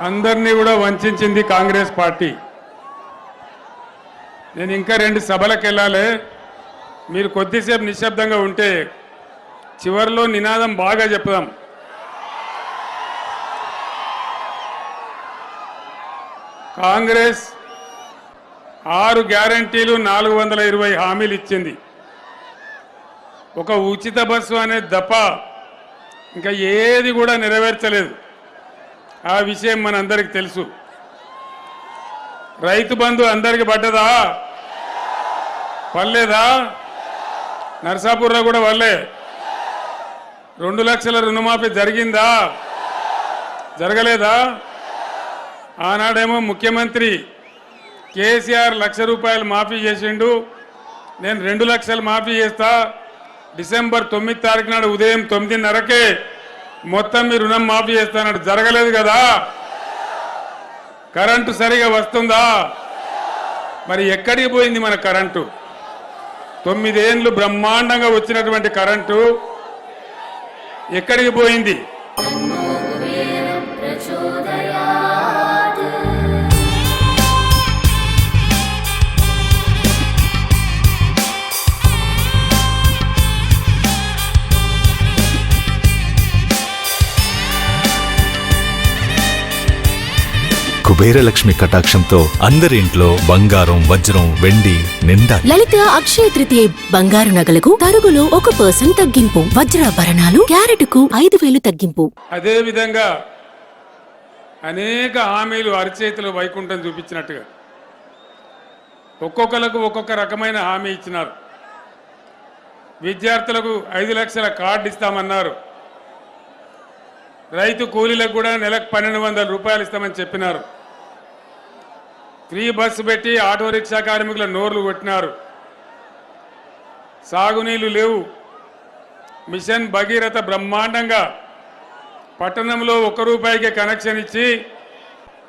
అందరినీ కూడా వంచింది కాంగ్రెస్ పార్టీ. నేను ఇంకా రెండు సభలకు వెళ్ళాలి. మీరు కొద్దిసేపు నిశ్శబ్దంగా ఉంటే చివరిలో నినాదం బాగా చెప్దాం. కాంగ్రెస్ ఆరు గ్యారంటీలు నాలుగు వందల ఇరవై హామీలు ఇచ్చింది. ఒక ఉచిత బస్సు అనే దప ఇంకా ఏది కూడా నెరవేర్చలేదు. ఆ విషయం మనందరికి తెలుసు. రైతు బంధు అందరికి పడ్డదా? పర్లేదా నర్సాపూర్లో కూడా వల్లే రెండు లక్షల రుణమాఫీ జరిగిందా? జరగలేదా? ఆనాడేమో ముఖ్యమంత్రి కేసీఆర్ లక్ష రూపాయలు మాఫీ చేసిండు. నేను రెండు లక్షలు మాఫీ చేస్తా. డిసెంబర్ తొమ్మిది తారీఖు నాడు ఉదయం తొమ్మిదిన్నరకే మొత్తం మీ రుణం మాఫీ చేస్తానడు జరగలేదు కదా? కరెంటు సరిగా వస్తుందా? మరి ఎక్కడికి పోయింది మన కరెంటు? తొమ్మిదేండ్లు బ్రహ్మాండంగా వచ్చినటువంటి కరెంటు ఎక్కడికి పోయింది? కుబేరలక్ష్మి కటాక్షంతో అందరి ఇంట్లో బంగారం వజ్రం వెండి నిండా లలిత అక్షయ తృతీయ బంగారు నగలకు తరుగులో ఒక పర్సెంట్ తగ్గింపు. వజ్రాభరణాలు క్యారెట్కు ఐదు వేలు తగ్గింపు. అదేవిధంగా అనేక హామీలు అరచేతిలో వైకుంఠం చూపించినట్టుగా ఒక్కొక్కరికి ఒక్కొక్క రకమైన హామీ ఇచ్చినారు. విద్యార్థులకు ఐదు లక్షల కార్డు ఇస్తామన్నారు. రైతు కూలీలకు కూడా నెలకు పన్నెండు వందల రూపాయలు ఇస్తామని చెప్పినారు. ఫ్రీ బస్సు పెట్టి ఆటో రిక్షా కార్మికుల నోర్లు కొట్టినారు. సాగునీళ్ళు లేవు. మిషన్ భగీరథ బ్రహ్మాండంగా పట్టణంలో ఒక్క రూపాయికే కనెక్షన్ ఇచ్చి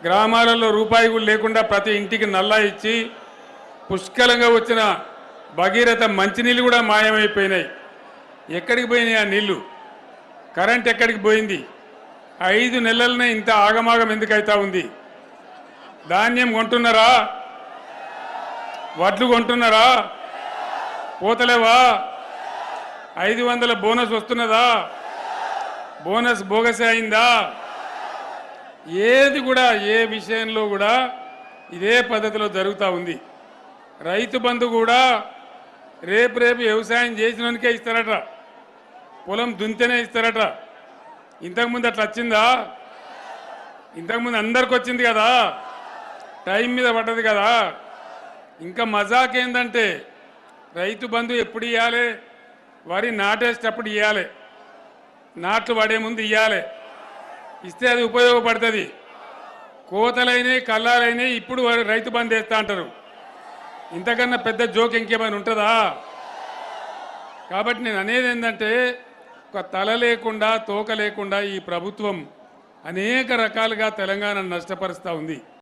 గ్రామాలలో రూపాయి కూడా లేకుండా ప్రతి ఇంటికి నల్లా ఇచ్చి పుష్కలంగా వచ్చిన భగీరథ మంచినీళ్ళు కూడా మాయమైపోయినాయి. ఎక్కడికి పోయినాయి ఆ నీళ్ళు? కరెంట్ ఎక్కడికి పోయింది? ఐదు నెలలనే ఇంత ఆగమాగం ఎందుకు అవుతా ఉంది? ధాన్యం కొంటున్నారా? వడ్లు కొంటున్నారా? పోతలేవా? ఐదు వందల బోనస్ వస్తున్నదా? బోనస్ బోగస్ అయిందా? ఏది కూడా ఏ విషయంలో కూడా ఇదే పద్ధతిలో జరుగుతూ ఉంది. రైతు బంధు కూడా రేపు రేపు వ్యవసాయం చేసినోనికే ఇస్తారట. పొలం దుంతేనే ఇస్తారట. ఇంతకుముందు అట్లా వచ్చిందా? ఇంతకుముందు అందరికి వచ్చింది కదా? టైం మీద పడ్డది కదా. ఇంకా మజాక్ ఏంటంటే రైతు బంధు ఎప్పుడు ఇవ్వాలి వరి నాటేసేటప్పుడు ఇవ్వాలి నాట్లు పడే ముందు ఇవ్వాలి ఇస్తే అది ఉపయోగపడుతుంది. కోతలైనవి కళ్ళాలైనవి ఇప్పుడు రైతు బంధు వేస్తా అంటారు. ఇంతకన్నా పెద్ద జోక్ ఇంకేమైనా ఉంటుందా? కాబట్టి నేను అనేది ఏంటంటే ఒక తల లేకుండా తోక లేకుండా ఈ ప్రభుత్వం అనేక రకాలుగా తెలంగాణను నష్టపరుస్తూ ఉంది.